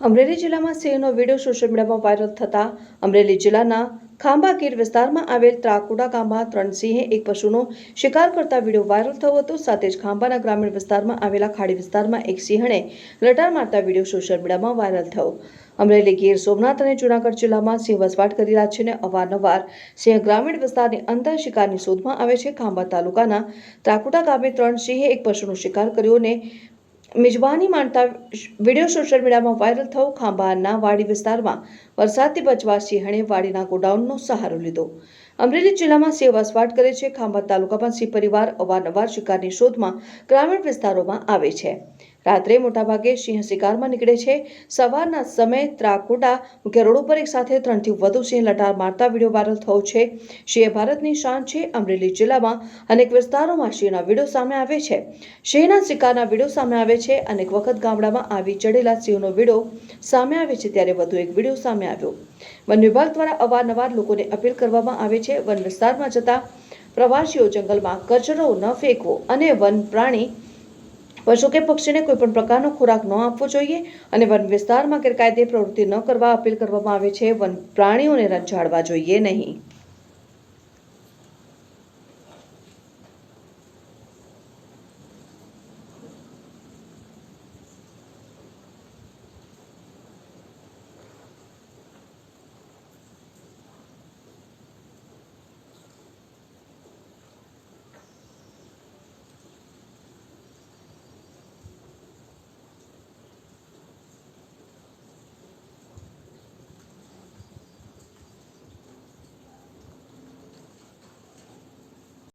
અમરેલી જિલ્લામાં સિંહનો video social મીડિયામાં વાયરલ થતા અમરેલી જિલ્લાના ખાંભા ગીર વિસ્તારમાં આવેલ ત્રાકુડા ગામમાં ત્રણ સિંહે એક પશુનો શિકાર કરતા વીડિયો વાયરલ થયો હતો. સાથે જ ખાંભાના ગ્રામીણ વિસ્તારમાં આવેલા ખાડી વિસ્તારમાં એક સિંહણે લટાર મારતા વીડિયો સોશિયલ મીડિયામાં વાયરલ થયો. અમરેલી ગીર સોમનાથ અને જૂનાગઢ જિલ્લામાં સિંહ વસવાટ કરી રહ્યા છે અને અવારનવાર સિંહ ગ્રામીણ વિસ્તારની અંદર શિકારની શોધમાં આવે છે. ખાંભા તાલુકાના ત્રાકુટા ગામે ત્રણ સિંહે એક પશુનો શિકાર કર્યો અને મિજબાની માનતા વીડિયો સોશિયલ મીડિયામાં વાયરલ થયો. ખાંભાના વાડી વિસ્તારમાં વરસાદથી બચવા સિંહણે વાડીના ગોડાઉનનો સહારો લીધો. અમરેલી જિલ્લામાં સિંહ વસવાટ કરે છે. ખાંભા તાલુકામાં સિંહ પરિવાર અવારનવાર શિકારની શોધમાં ગ્રામીણ વિસ્તારોમાં આવે છે. રાત્રે મોટાભાગે સિંહ શિકારમાં નીકળે છે. સવારના સમયે ત્રાકોટા મુખ્ય રોડ ઉપર એક સાથે ત્રણથી વધુ સિંહ લટાર મારતા વીડિયો વાયરલ થયો છે. સિંહ ભારતની શાન છે અમરેલી જિલ્લામાં. અનેક વિસ્તારોમાં સિંહના વીડિયો સામે આવે છે. સિંહના શિકારના વીડિયો સામે આવે છે. અનેક વખત ગામડામાં આવી ચડેલા સિંહનો વીડિયો સામે આવે છે ત્યારે વધુ એક વીડિયો સામે આવ્યો. વન વિભાગ દ્વારા અવારનવાર લોકોને અપીલ કરવામાં આવે છે. વન વિસ્તારમાં જતા પ્રવાસીઓ જંગલમાં કચરો ન ફેંકવો અને વન પ્રાણી પશુ કે પક્ષીને કોઈ પણ પ્રકારનો ખોરાક ન આપવો જોઈએ અને વન વિસ્તારમાં ગેરકાયદે પ્રવૃત્તિ ન કરવા અપીલ કરવામાં આવે છે. વન પ્રાણીઓને રંજાડવા જોઈએ નહીં.